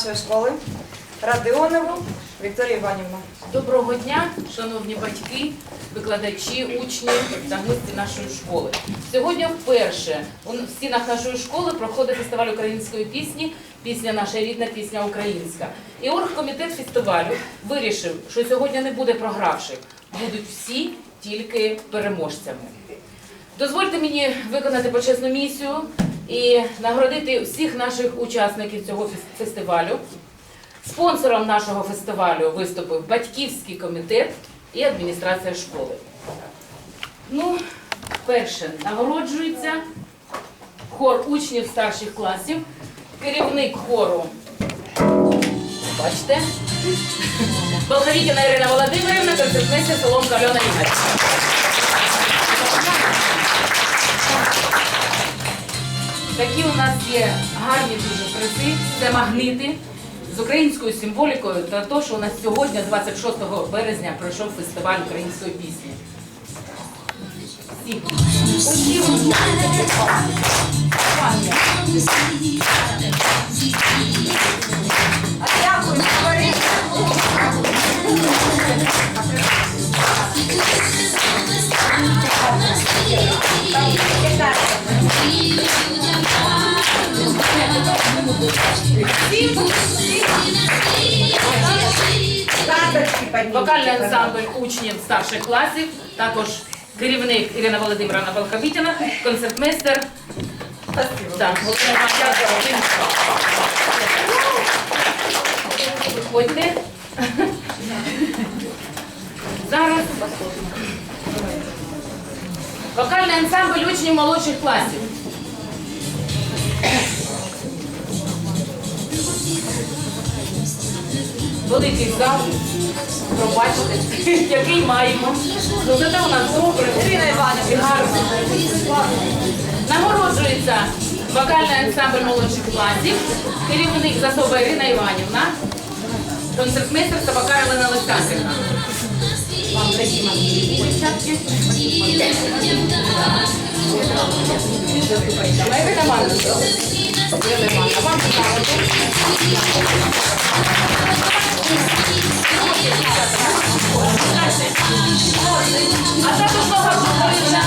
нашої школи Радіонову Вікторію Іванівну. Доброго дня, шановні батьки, викладачі, учні та гості нашої школи. Сьогодні вперше в стінах нашої школи проходить фестиваль української пісні Пісня наша рідна, пісня українська. І оргкомітет фестивалю вирішив, що сьогодні не буде програвших, будуть всі тільки переможцями. Дозвольте мені виконати почесну місію і нагородити всіх наших учасників цього фестивалю. Спонсором нашого фестивалю виступив батьківський комітет і адміністрація школи. Ну, перше, нагороджується хор учнів старших класів, керівник хору. Бачите? Болховітіна Ірина Володимирівна, концертниця Соломка Альона Ігорівна. Такі у нас є гарні дуже призи. Це магнити з українською символікою та то, що у нас сьогодні, 26 березня, пройшов фестиваль української пісні. Усі. Дякую, Вокальний ансамбль учнів старших класів, також керівник Ірина Володимировна Волховітіна, концертмейстер. Так, Володимир Виходьте. Зараз. Вокальний ансамбль учнів молодших класів. Великий зал, пробачте, який маємо. Ну, зате у нас добре, Ірина Іванівна. гарно. Нагороджується вокальний ансамбль молодших класів, керівник засоба Ірина Іванівна, концертмейстер Собака Олена Олександрівна. Вам такі маленькі перчатки. Моя команда. Ірина Іванівна, вам цікаво. А також нагороджується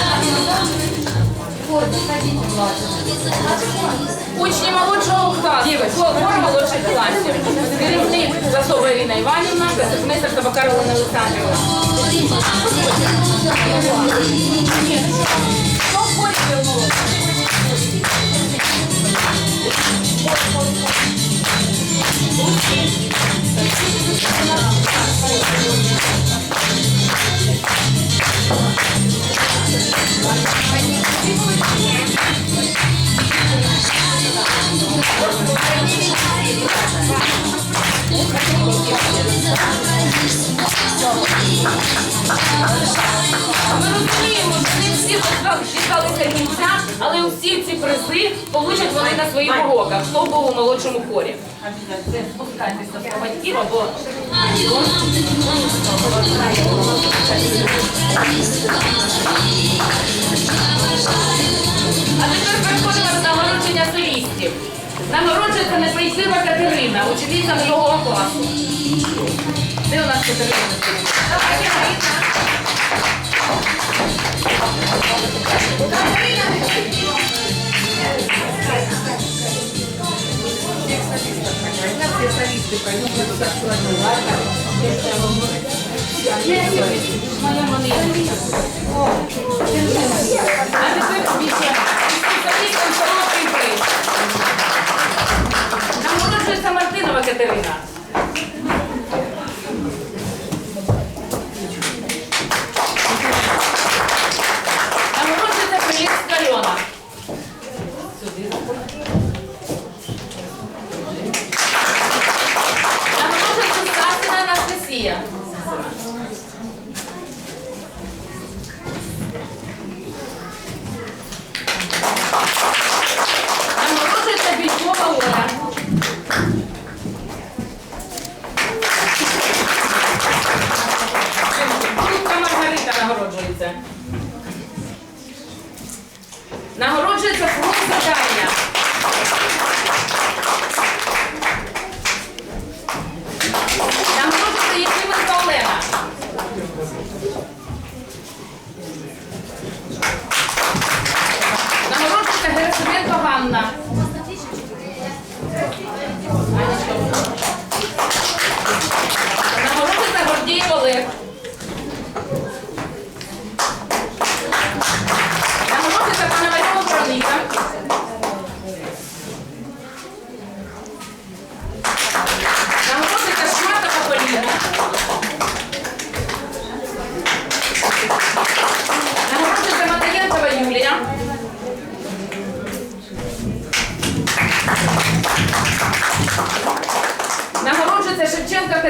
Учні молодшого класу, хор молодших класів. Керівник засоба Ірина Іванівна, концертмейстер Табакар Олена Олександрівна. Що хочете, Thank you. Дісталися кінця, але усі ці призи получать вони на своїх уроках, хто був у молодшому хорі. А тепер переходимо до нагородження солістів. Нагороджується Непейсива Катерина, учениця другого класу. Де у нас Катерина? Моя монетка. А тепер більше спеціалістам солодкий приз. Нагороджується Мартинова Катерина.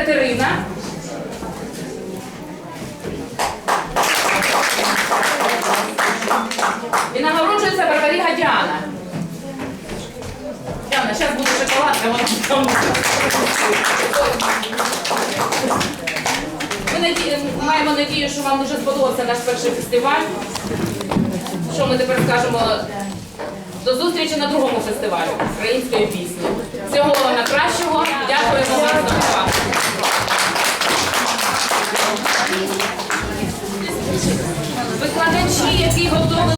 Катерина. І нагороджується Барбаріга Діана. Діана, зараз буде шоколадка, вона там. Ми наді... маємо надію, що вам дуже сподобався наш перший фестиваль. Що ми тепер скажемо? До зустрічі на другому фестивалі української пісні. Всього Викладачі, які готові.